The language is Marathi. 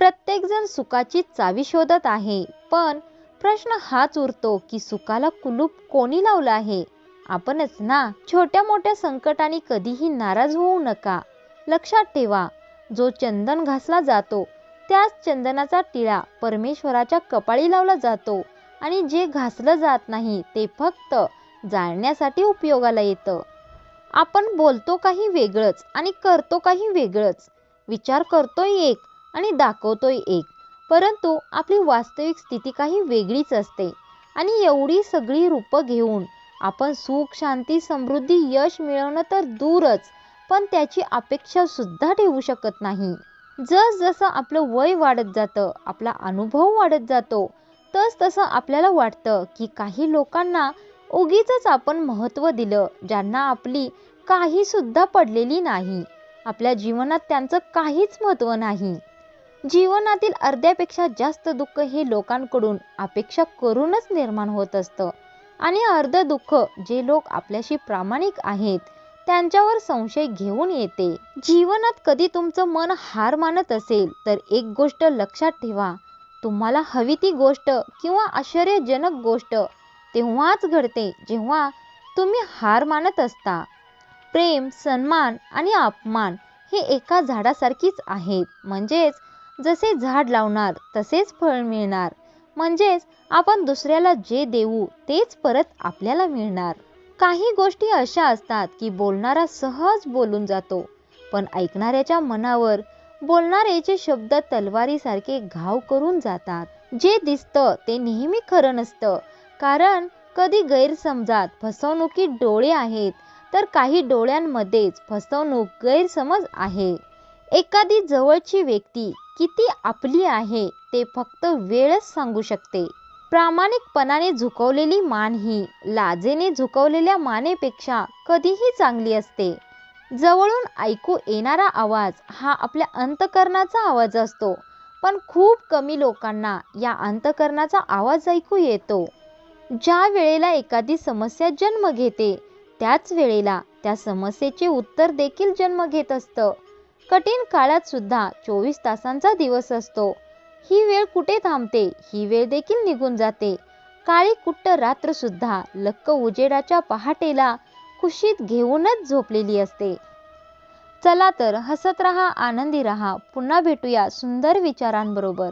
प्रत्येकजण सुखाची चावी शोधत आहे. पण प्रश्न हाच उरतो की सुखाला कुलूप कोणी लावलं आहे? आपणच ना? छोट्या मोठ्या संकटाने कधीही नाराज होऊ नका. लक्षात ठेवा जो चंदन घासला जातो त्याच चंदनाचा टिळा परमेश्वराच्या कपाळी लावला जातो आणि जे घासलं जात नाही ते फक्त जाळण्यासाठी उपयोगाला येतं. आपण बोलतो काही वेगळंच आणि करतो काही वेगळंच. विचार करतोय एक आणि दाखवतोय एक. परंतु आपली वास्तविक स्थिती काही वेगळीच असते. आणि एवढी सगळी रूपं घेऊन आपण सुख शांती समृद्धी यश मिळवणं तर दूरच पण त्याची अपेक्षा सुद्धा ठेवू शकत नाही. जसजसं आपलं वय वाढत जातं आपला अनुभव वाढत जातो तस तसं आपल्याला वाटतं की काही लोकांना उगीच आपण महत्त्व दिलं ज्यांना आपली काही सुद्धा पडलेली नाही. आपल्या जीवनात त्यांचं काहीच महत्त्व नाही. जीवनातील अर्ध्यापेक्षा जास्त दुःख हे लोकांकडून अपेक्षा करूनच निर्माण होत असतं. आणि अर्ध दुःख जे लोक आपल्याशी प्रामाणिक आहेत त्यांच्यावर संशय घेऊन येते. जीवनात कधी तुमचं मन हार मानत असेल तर एक गोष्ट लक्षात ठेवा. तुम्हाला हवी ती गोष्ट किंवा आश्चर्यजनक गोष्ट तेव्हाच घडते जेव्हा तुम्ही हार मानत असता. प्रेम सन्मान आणि अपमान हे एका झाडासारखीच आहेत. म्हणजेच जसे झाड लावणार तसेच फळ मिळणार. म्हणजेच आपण दुसऱ्याला जे देऊ तेच परत आपल्याला मिळणार. काही गोष्टी अशा असतात की बोलणारा सहज बोलून जातो. पण ऐकणाऱ्याच्या मनावर बोलणाऱ्याचे शब्द तलवारीसारखे घाव करून जातात. जे दिसतं ते नेहमी खरं नसतं. कारण कधी गैरसमजात फसवणुकीत डोळे आहेत तर काही डोळ्यांमध्येच फसवणूक गैरसमज आहे. एखादी जवळची व्यक्ती किती आपली आहे ते फक्त वेळच सांगू शकते. प्रामाणिकपणाने झुकवलेली मान ही लाजेने झुकवलेल्या मानेपेक्षा कधीही चांगली असते. जवळून ऐकू येणारा आवाज हा आपल्या अंतकरणाचा आवाज असतो पण खूप कमी लोकांना या अंतकरणाचा आवाज ऐकू येतो. ज्या वेळेला एखादी समस्या जन्म घेते त्याच वेळेला त्या समस्येचे उत्तर देखील जन्म घेत असतं. कठीण काळात सुद्धा चोवीस तासांचा दिवस असतो. ही वेळ कुठे थांबते? ही वेळ देखील निघून जाते. काळी कुट्ट रात्र सुद्धा लक्क उजेडाच्या पहाटेला कुशीत घेऊनच झोपलेली असते. चला तर हसत रहा आनंदी रहा. पुन्हा भेटूया सुंदर विचारांबरोबर.